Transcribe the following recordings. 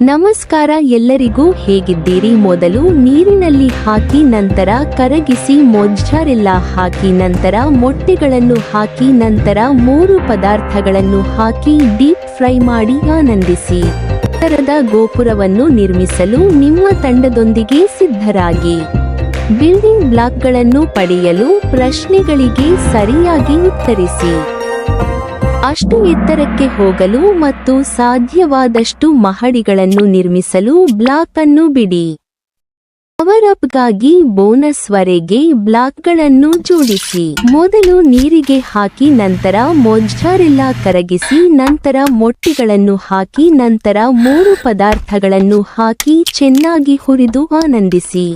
ನಮಸ್ಕಾರ ಎಲ್ಲರಿಗೂ ಹೇಗಿದ್ದೀರಿ? ಮೊದಲು ನೀರಿನಲ್ಲಿ ಹಾಕಿ ನಂತರ ಕರಗಿಸಿ ಮೊಜ್ಜಾರೆಲ್ಲ ಹಾಕಿ ನಂತರ ಮೊಟ್ಟೆಗಳನ್ನು ಹಾಕಿ ನಂತರ ಮೂರು ಪದಾರ್ಥಗಳನ್ನು ಹಾಕಿ ಡೀಪ್ ಫ್ರೈ ಮಾಡಿ ಆನಂದಿಸಿ. ಉತ್ತರದ ಗೋಪುರವನ್ನು ನಿರ್ಮಿಸಲು ನಿಮ್ಮ ತಂಡದೊಂದಿಗೆ ಸಿದ್ಧರಾಗಿ. ಬಿಲ್ಡಿಂಗ್ ಬ್ಲಾಕ್ಗಳನ್ನು ಪಡೆಯಲು ಪ್ರಶ್ನೆಗಳಿಗೆ ಸರಿಯಾಗಿ ಉತ್ತರಿಸಿ. ಅಷ್ಟು ಎತ್ತರಕ್ಕೆ ಹೋಗಲು ಮತ್ತು ಸಾಧ್ಯವಾದಷ್ಟು ಮಹಡಿಗಳನ್ನು ನಿರ್ಮಿಸಲು ಬ್ಲಾಕ್ ಅನ್ನು ಬಿಡಿ. ಪವರ್ ಅಪ್ಗಾಗಿ ಬೋನಸ್ ವರೆಗೆ ಬ್ಲಾಕ್ಗಳನ್ನು ಜೋಡಿಸಿ. ಮೊದಲು ನೀರಿಗೆ ಹಾಕಿ ನಂತರ ಮೊಜ್ಜಾರೆಲ್ಲ ಕರಗಿಸಿ ನಂತರ ಮೊಟ್ಟೆಗಳನ್ನು ಹಾಕಿ ನಂತರ ಮೂರು ಪದಾರ್ಥಗಳನ್ನು ಹಾಕಿ ಚೆನ್ನಾಗಿ ಹುರಿದು ಆನಂದಿಸಿ.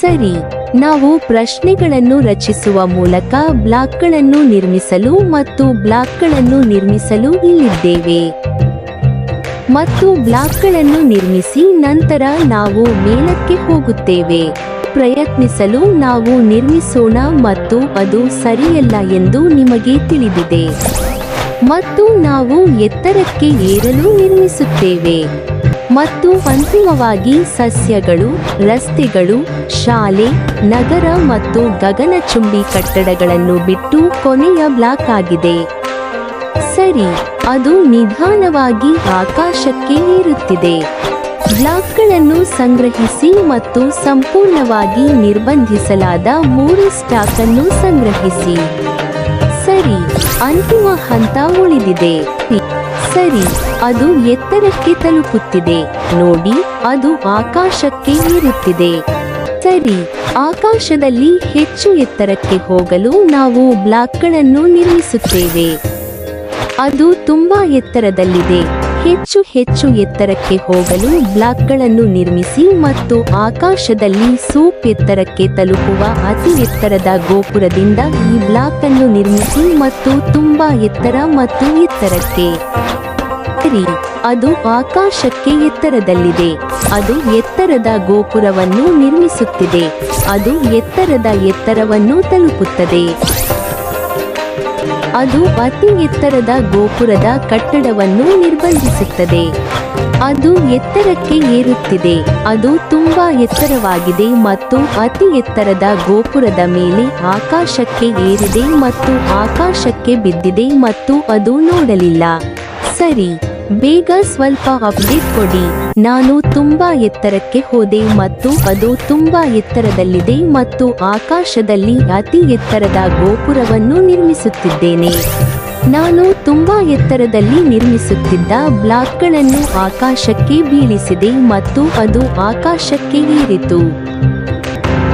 ಸರಿ, ನಾವು ಪ್ರಶ್ನೆಗಳನ್ನು ರಚಿಸುವ ಮೂಲಕ ಬ್ಲಾಕ್ಗಳನ್ನು ನಿರ್ಮಿಸಲು ಮತ್ತು ಬ್ಲಾಕ್ಗಳನ್ನು ನಿರ್ಮಿಸಲು ಇಲ್ಲಿದ್ದೇವೆ. ಮತ್ತು ಬ್ಲಾಕ್ಗಳನ್ನು ನಿರ್ಮಿಸಿ ನಂತರ ನಾವು ಮೇಲಕ್ಕೆ ಹೋಗುತ್ತೇವೆ. ಪ್ರಯತ್ನಿಸಲು ನಾವು ನಿರ್ಮಿಸೋಣ ಮತ್ತು ಅದು ಸರಿಯಲ್ಲ ಎಂದು ನಿಮಗೆ ತಿಳಿದಿದೆ. ಮತ್ತು ನಾವು ಎತ್ತರಕ್ಕೆ ಏರಲು ನಿರ್ಮಿಸುತ್ತೇವೆ. ಮತ್ತು ಅಂತಿಮವಾಗಿ ಸಸ್ಯಗಳು, ರಸ್ತೆಗಳು, ಶಾಲೆ, ನಗರ ಮತ್ತು ಗಗನಚುಂಬಿ ಕಟ್ಟಡಗಳನ್ನು ಬಿಟ್ಟು ಕೊನೆಯ ಬ್ಲಾಕ್ ಆಗಿದೆ. ಸರಿ, ಅದು ನಿಧಾನವಾಗಿ ಆಕಾಶಕ್ಕೆ ಏರುತ್ತಿದೆ. ಬ್ಲಾಕ್ಗಳನ್ನು ಸಂಗ್ರಹಿಸಿ ಮತ್ತು ಸಂಪೂರ್ಣವಾಗಿ ನಿರ್ಬಂಧಿಸಲಾದ ಮೂರು ಸ್ಟಾಕ್ ಅನ್ನು ಸಂಗ್ರಹಿಸಿ. ಸರಿ, ಅಂತಿಮ ಹಂತ ಉಳಿದಿದೆ. ಸರಿ, ಅದು ಎತ್ತರಕ್ಕೆ ತಲುಪುತ್ತಿದೆ. ನೋಡಿ, ಅದು ಆಕಾಶಕ್ಕೆ ಏರುತ್ತಿದೆ. ಸರಿ, ಆಕಾಶದಲ್ಲಿ ಹೆಚ್ಚು ಎತ್ತರಕ್ಕೆ ಹೋಗಲು ನಾವು ಬ್ಲಾಕ್ಗಳನ್ನು ನಿರ್ಮಿಸುತ್ತೇವೆ. ಅದು ತುಂಬಾ ಎತ್ತರದಲ್ಲಿದೆ. ಹೆಚ್ಚು ಹೆಚ್ಚು ಎತ್ತರಕ್ಕೆ ಹೋಗಲು ಬ್ಲಾಕ್ಗಳನ್ನು ನಿರ್ಮಿಸಿ ಮತ್ತು ಆಕಾಶದಲ್ಲಿ ಸೂಪ್ ಎತ್ತರಕ್ಕೆ ತಲುಪುವ ಅತಿ ಎತ್ತರದ ಗೋಪುರದಿಂದ ಈ ಬ್ಲಾಕ್ ಅನ್ನು ನಿರ್ಮಿಸಿ ಮತ್ತು ತುಂಬಾ ಎತ್ತರ ಮತ್ತು ಎತ್ತರಕ್ಕೆ. ಅದು ಆಕಾಶಕ್ಕೆ ಎತ್ತರದಲ್ಲಿದೆ. ಅದು ಎತ್ತರದ ಗೋಪುರವನ್ನು ನಿರ್ಮಿಸುತ್ತಿದೆ. ಅದು ಎತ್ತರದ ಎತ್ತರವನ್ನು ತಲುಪುತ್ತದೆ. ಅದು ಅತಿ ಎತ್ತರದ ಗೋಪುರದ ಕಟ್ಟಡವನ್ನು ನಿರ್ಬಂಧಿಸುತ್ತದೆ. ಅದು ಎತ್ತರಕ್ಕೆ ಏರುತ್ತಿದೆ. ಅದು ತುಂಬಾ ಎತ್ತರವಾಗಿದೆ ಮತ್ತು ಅತಿ ಎತ್ತರದ ಗೋಪುರದ ಮೇಲೆ ಆಕಾಶಕ್ಕೆ ಏರಿದೆ ಮತ್ತು ಆಕಾಶಕ್ಕೆ ಬಿದ್ದಿದೆ ಮತ್ತು ಅದು ನೋಡಲಿಲ್ಲ. ಸರಿ. ಬೇಗ ಸ್ವಲ್ಪ ಅಪ್ಡೇಟ್ ಕೊಡಿ. ನಾನು ತುಂಬಾ ಎತ್ತರಕ್ಕೆ ಹೋದೆ ಮತ್ತು ಅದು ತುಂಬಾ ಎತ್ತರದಲ್ಲಿದೆ ಮತ್ತು ಆಕಾಶದಲ್ಲಿ ಅತಿ ಎತ್ತರದ ಗೋಪುರವನ್ನು ನಿರ್ಮಿಸುತ್ತಿದ್ದೇನೆ. ನಾನು ತುಂಬಾ ಎತ್ತರದಲ್ಲಿ ನಿರ್ಮಿಸುತ್ತಿದ್ದ ಬ್ಲಾಕ್ಗಳನ್ನು ಆಕಾಶಕ್ಕೆ ಬೀಳಿಸಿದೆ ಮತ್ತು ಅದು ಆಕಾಶಕ್ಕೆ ಏರಿತು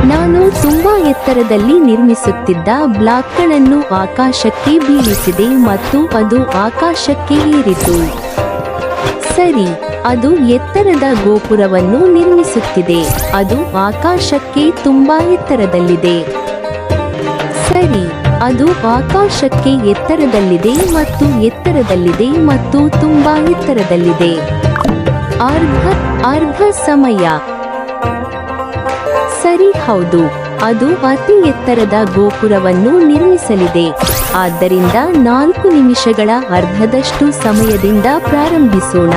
ನಾನು ತುಂಬಾ ಎತ್ತರದಲ್ಲಿ ನಿರ್ಮಿಸುತ್ತಿದ್ದ ಬ್ಲಾಕ್ಗಳನ್ನು ಆಕಾಶಕ್ಕೆ ಬೀಳಿಸಿದೆ ಮತ್ತು ಅದು ಆಕಾಶಕ್ಕೆ ಏರಿತು ಸರಿ, ಅದು ಎತ್ತರದ ಗೋಪುರವನ್ನು ನಿರ್ಮಿಸುತ್ತಿದೆ. ಅದು ಆಕಾಶಕ್ಕೆ ತುಂಬಾ ಎತ್ತರದಲ್ಲಿದೆ. ಸರಿ, ಅದು ಆಕಾಶಕ್ಕೆ ಎತ್ತರದಲ್ಲಿದೆ ಮತ್ತು ಎತ್ತರದಲ್ಲಿದೆ ಮತ್ತು ತುಂಬಾ ಎತ್ತರದಲ್ಲಿದೆ. ಅರ್ಧ ಅರ್ಧ ಸಮಯ. ಸರಿ, ಹೌದು, ಅದು ಅತಿ ಎತ್ತರದ ಗೋಪುರವನ್ನು ನಿರ್ಮಿಸಲಿದೆ. ಆದ್ದರಿಂದ ನಾಲ್ಕು ನಿಮಿಷಗಳ ಅರ್ಧದಷ್ಟು ಸಮಯದಿಂದ ಪ್ರಾರಂಭಿಸೋಣ.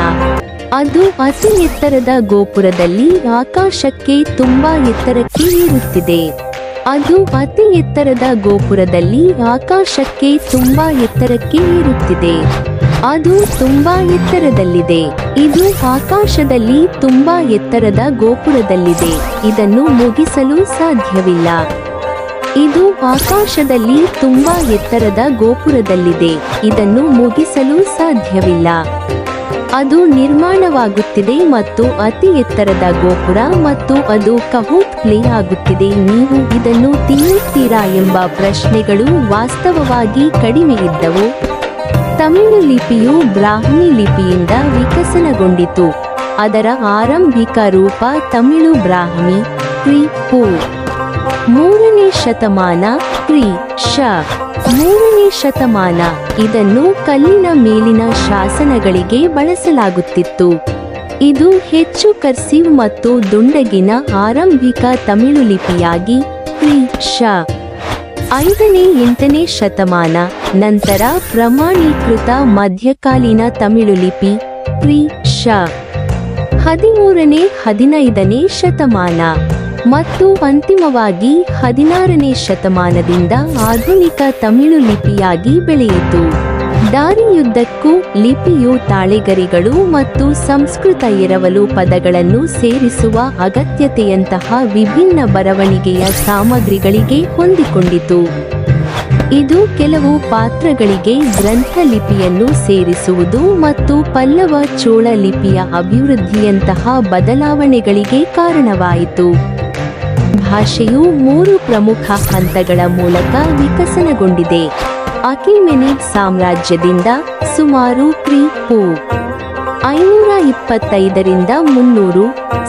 ಅದು ಅತಿ ಎತ್ತರದ ಗೋಪುರದಲ್ಲಿ ಆಕಾಶಕ್ಕೆ ತುಂಬಾ ಎತ್ತರಕ್ಕೆ ಏರುತ್ತಿದೆ. ಅದು ಅತಿ ಎತ್ತರದ ಗೋಪುರದಲ್ಲಿ ಆಕಾಶಕ್ಕೆ ತುಂಬಾ ಎತ್ತರಕ್ಕೆ ಏರುತ್ತಿದೆ. ಅದು ತುಂಬಾ ಎತ್ತರದಲ್ಲಿದೆ. ಇದು ಆಕಾಶದಲ್ಲಿ ತುಂಬಾ ಎತ್ತರದ ಗೋಪುರದಲ್ಲಿದೆ. ಇದನ್ನು ಮುಗಿಸಲು ಸಾಧ್ಯವಿಲ್ಲ. ಇದು ಆಕಾಶದಲ್ಲಿ ತುಂಬಾ ಎತ್ತರದ ಗೋಪುರದಲ್ಲಿದೆ. ಇದನ್ನು ಮುಗಿಸಲು ಸಾಧ್ಯವಿಲ್ಲ. ಅದು ನಿರ್ಮಾಣವಾಗುತ್ತಿದೆ ಮತ್ತು ಅತಿ ಎತ್ತರದ ಗೋಪುರ ಮತ್ತು ಅದು ಕಹೂಟ್ ಪ್ಲೇ ಆಗುತ್ತಿದೆ. ನೀವು ಇದನ್ನು ತಿನ್ನುತ್ತೀರಾ ಎಂಬ ಪ್ರಶ್ನೆಗಳು ವಾಸ್ತವವಾಗಿ ಕಡಿಮೆ ಇದ್ದವು. ತಮಿಳು ಲಿಪಿಯು ಬ್ರಾಹ್ಮಿ ಲಿಪಿಯಿಂದ ವಿಕಸನಗೊಂಡಿತು. ಅದರ ಆರಂಭಿಕ ರೂಪ ತಮಿಳು ಬ್ರಾಹ್ಮಿ, ಕ್ರಿ, ಪೂ. ಮೂರನೇ ಶತಮಾನ ಕ್ರಿ ಶ. ಮೂರನೇ ಶತಮಾನ. ಇದನ್ನು ಕಲ್ಲಿನ ಮೇಲಿನ ಶಾಸನಗಳಿಗೆ ಬಳಸಲಾಗುತ್ತಿತ್ತು. ಇದು ಹೆಚ್ಚು ಕರ್ಸಿವ್ ಮತ್ತು ದುಂಡಗಿನ ಆರಂಭಿಕ ತಮಿಳು ಲಿಪಿಯಾಗಿ ಕ್ರಿ ಶ. ಐದನೇ ಎಂಟನೇ ಶತಮಾನ. ನಂತರ ಪ್ರಮಾಣೀಕೃತ ಮಧ್ಯಕಾಲೀನ ತಮಿಳು ಲಿಪಿ ಕ್ರಿ ಶ. ಹದಿಮೂರನೇ, ಹದಿನೈದನೇ ಶತಮಾನ. ಮತ್ತು ಅಂತಿಮವಾಗಿ ಹದಿನಾರನೇ ಶತಮಾನದಿಂದ ಆಧುನಿಕ ತಮಿಳು ಲಿಪಿಯಾಗಿ ಬೆಳೆಯಿತು. ದಾರಿಯುದ್ದಕ್ಕೂ ಲಿಪಿಯು ತಾಳೆಗರಿಗಳು ಮತ್ತು ಸಂಸ್ಕೃತ ಎರವಲು ಪದಗಳನ್ನು ಸೇರಿಸುವ ಅಗತ್ಯತೆಯಂತಹ ವಿಭಿನ್ನ ಬರವಣಿಗೆಯ ಸಾಮಗ್ರಿಗಳಿಗೆ ಹೊಂದಿಕೊಂಡಿತು. ಇದು ಕೆಲವು ಪಾತ್ರಗಳಿಗೆ ಗ್ರಂಥ ಲಿಪಿಯನ್ನು ಸೇರಿಸುವುದು ಮತ್ತು ಪಲ್ಲವ ಚೋಳ ಲಿಪಿಯ ಅಭಿವೃದ್ಧಿಯಂತಹ ಬದಲಾವಣೆಗಳಿಗೆ ಕಾರಣವಾಯಿತು. ಭಾಷೆಯು ಮೂರು ಪ್ರಮುಖ ಹಂತಗಳ ಮೂಲಕ ವಿಕಸನಗೊಂಡಿದೆ. ಅಕಿಮೆನಿಡ್ ಸಾಮ್ರಾಜ್ಯದಿಂದ ಸುಮಾರು ಕ್ರಿ ಪೂ ಐನೂರ ಇಪ್ಪತ್ತೈದರಿಂದ ಮುನ್ನೂರು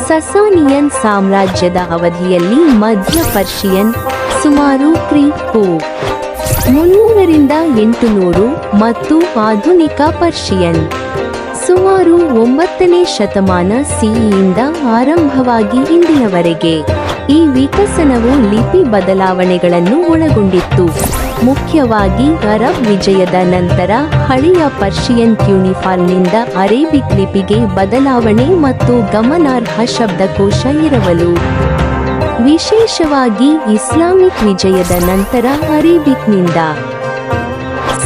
ಸಸಾನಿಯನ್ ಸಾಮ್ರಾಜ್ಯದ ಅವಧಿಯಲ್ಲಿ ಮಧ್ಯ ಪರ್ಷಿಯನ್ ಸುಮಾರು ಕ್ರಿ ಪೂ ಮುನ್ನೂರರಿಂದ ಎಂಟುನೂರು ಮತ್ತು ಆಧುನಿಕ ಪರ್ಷಿಯನ್. ಸುಮಾರು ಒಂಬತ್ತನೇ ಶತಮಾನ ಸಿಇಯಿಂದ ಆರಂಭವಾಗಿ ಇಂದಿನವರೆಗೆ. ಈ ವಿಕಸನವು ಲಿಪಿ ಬದಲಾವಣೆಗಳನ್ನು ಒಳಗೊಂಡಿತ್ತು. ಮುಖ್ಯವಾಗಿ ಅರಬ್ ವಿಜಯದ ನಂತರ ಹಳೆಯ ಪರ್ಷಿಯನ್ ಕ್ಯೂನಿಫಾರ್ಮ್ನಿಂದ ಅರೇಬಿಕ್ ಲಿಪಿಗೆ ಬದಲಾವಣೆ ಮತ್ತು ಗಮನಾರ್ಹ ಶಬ್ದಕೋಶ ಇರವಲು. ವಿಶೇಷವಾಗಿ ಇಸ್ಲಾಮಿಕ್ ವಿಜಯದ ನಂತರ ಅರೇಬಿಕ್ನಿಂದ.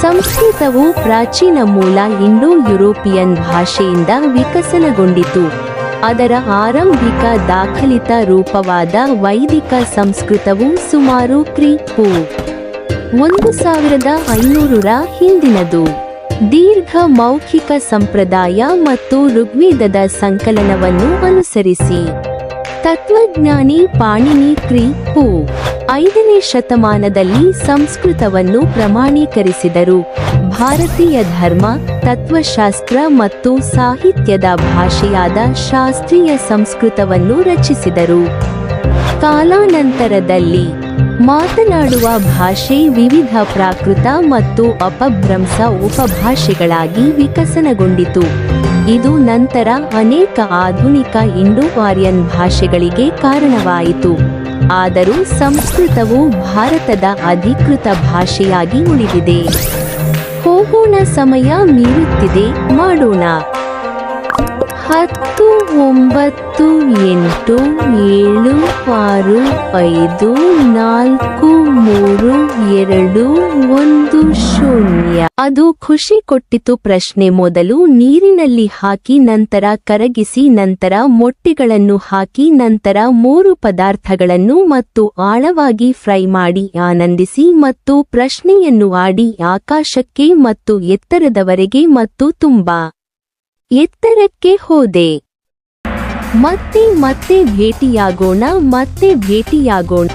ಸಂಸ್ಕೃತವು ಪ್ರಾಚೀನ ಮೂಲ ಇಂಡೋ ಯುರೋಪಿಯನ್ ಭಾಷೆಯಿಂದ ವಿಕಸನಗೊಂಡಿತು. ಅದರ ಆರಂಭಿಕ ದಾಖಲಿತ ರೂಪವಾದ ವೈದಿಕ ಸಂಸ್ಕೃತವು ಸುಮಾರು ಕ್ರಿ ಪೂ ಒಂದು ಸಾವಿರದ ಐನೂರರ ಹಿಂದಿನದು. ದೀರ್ಘ ಮೌಖಿಕ ಸಂಪ್ರದಾಯ ಮತ್ತು ಋಗ್ವೇದದ ಸಂಕಲನವನ್ನು ಅನುಸರಿಸಿ. ತತ್ವಜ್ಞಾನಿ ಪಾಣಿನಿ ಕ್ರಿ ಐದನೇ ಶತಮಾನದಲ್ಲಿ ಸಂಸ್ಕೃತವನ್ನು ಪ್ರಮಾಣೀಕರಿಸಿದರು. ಭಾರತೀಯ ಧರ್ಮ, ತತ್ವಶಾಸ್ತ್ರ ಮತ್ತು ಸಾಹಿತ್ಯದ ಭಾಷೆಯಾದ ಶಾಸ್ತ್ರೀಯ ಸಂಸ್ಕೃತವನ್ನು ರಚಿಸಿದರು. ಕಾಲಾನಂತರದಲ್ಲಿ ಮಾತನಾಡುವ ಭಾಷೆ ವಿವಿಧ ಪ್ರಾಕೃತ ಮತ್ತು ಅಪಭ್ರಂಶ ಉಪಭಾಷೆಗಳಾಗಿ ವಿಕಸನಗೊಂಡಿತು. ಇದು ನಂತರ ಅನೇಕ ಆಧುನಿಕ ಇಂಡೋ ಆರ್ಯನ್ ಭಾಷೆಗಳಿಗೆ ಕಾರಣವಾಯಿತು. ಆದರೂ ಸಂಸ್ಕೃತವು ಭಾರತದ ಅಧಿಕೃತ ಭಾಷೆಯಾಗಿ ಉಳಿದಿದೆ. ಹೋಗೋಣ ಸಮಯ ಮೀರುತ್ತಿದೆ. ಮಾಡೋಣ. ಹತ್ತು ಒಂಬತ್ತು ಎಂಟು ಏಳು ಆರು ಐದು ನಾಲ್ಕು ಮೂರು ಎರಡು ಒಂದು ಶೂನ್ಯ. ಅದು ಖುಷಿ ಕೊಟ್ಟಿತು ಪ್ರಶ್ನೆ ಮೊದಲು ನೀರಿನಲ್ಲಿ ಹಾಕಿ ನಂತರ ಕರಗಿಸಿ ನಂತರ ಮೊಟ್ಟೆಗಳನ್ನು ಹಾಕಿ ನಂತರ ಮೂರು ಪದಾರ್ಥಗಳನ್ನು ಮತ್ತು ಆಳವಾಗಿ ಫ್ರೈ ಮಾಡಿ ಆನಂದಿಸಿ ಮತ್ತು ಪ್ರಶ್ನೆಯನ್ನು ಆಡಿ ಆಕಾಶಕ್ಕೆ ಮತ್ತು ಎತ್ತರದವರೆಗೆ ಮತ್ತು ತುಂಬಾ ಎತ್ತರಕ್ಕೆ ಹೋದೆ. ಮತ್ತೆ ಮತ್ತೆ ಭೇಟಿಯಾಗೋಣ ಮತ್ತೆ ಭೇಟಿಯಾಗೋಣ.